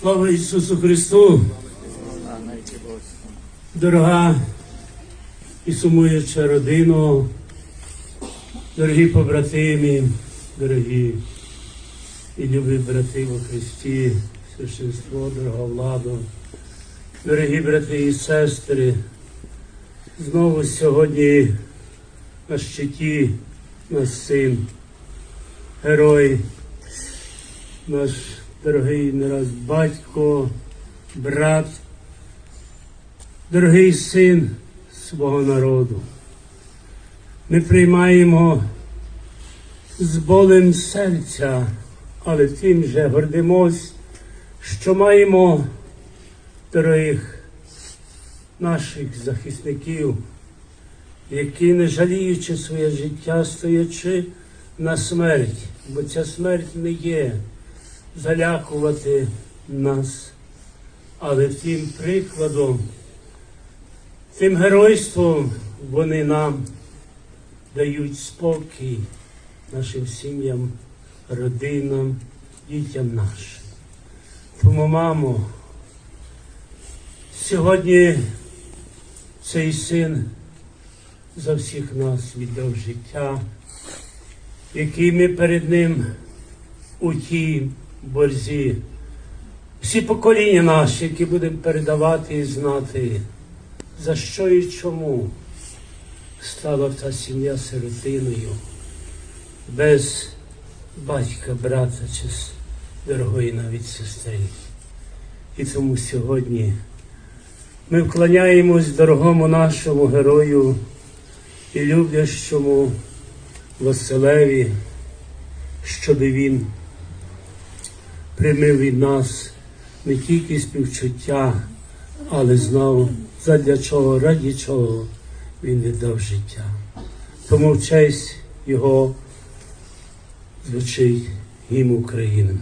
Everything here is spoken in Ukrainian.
Слава Ісусу Христу! Дорога і сумуюча родино, дорогі побратимі, дорогі і любі брати во Христі, священство, дорога владо, дорогі брати і сестри, знову сьогодні на щиті наш син, герой, наш дорогий не батько, брат, дорогий син свого народу. Ми приймаємо з болем серця, але тим же гордимось, що маємо дорогих наших захисників, які, не жаліючи своє життя, стоячи на смерть, бо ця смерть не є залякувати нас, але тим прикладом, тим геройством вони нам дають спокій нашим сім'ям, родинам, дітям нашим. Тому, мамо, сьогодні цей син за всіх нас віддав життя, який ми перед ним у тій борзі. Всі покоління наші, які будемо передавати і знати, за що і чому стала та сім'я сиротиною, без батька, брата чи дорогої навіть сестри. І тому сьогодні ми вклоняємось дорогому нашому герою і люблящому Василеві, щоб він приймив від нас не тільки співчуття, але знав, задля чого, раді чого він віддав життя. Тому в честь його звучить гімн України.